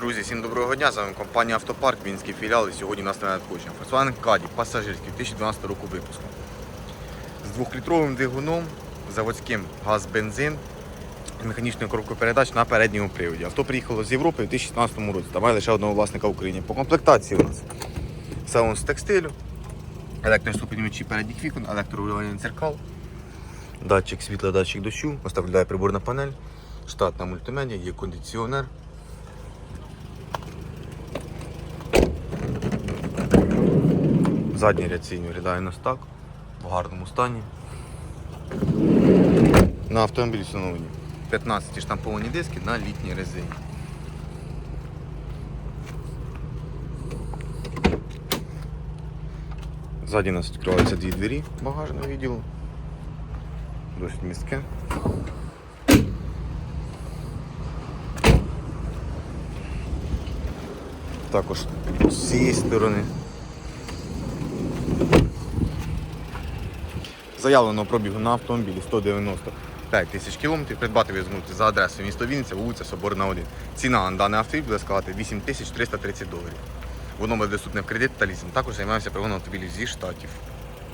Друзі, всім доброго дня. З вами компанія Автопарк, Мінський філіал. І сьогодні у нас на надходження. Volkswagen Caddy, пасажирський 2012 року випуску. З двохлітровим двигуном, заводським газ-бензин, і механічною коробкою передач на передньому приводі. Авто приїхало з Європи у 2016 році. Та має лише одного власника в Україні. По комплектації у нас салон з текстилю, електроступенювачі передніх вікон, електрорегулювання дзеркал, датчик світла, датчик дощу, оставляє приборна панель, штатна мультимедіа, є кондиціонер. Задній ряд сінь виглядає нас так, в гарному стані. На автомобілі встановлені 15 штамповані диски на літній резині. Ззаді нас відкриваються дві двері багажного відділу. Досить містке. Також з цієї сторони. Заявленого пробігу на автомобілі 195 тисяч кілометрів. Придбати зможете за адресою місто Вінниця, вулиця Соборна 1. Ціна на даний автомобіль буде складати 8 тисяч 330 доларів. Воно буде доступне в кредит та лізинг. Також займаємося пригоном автомобілів зі штатів.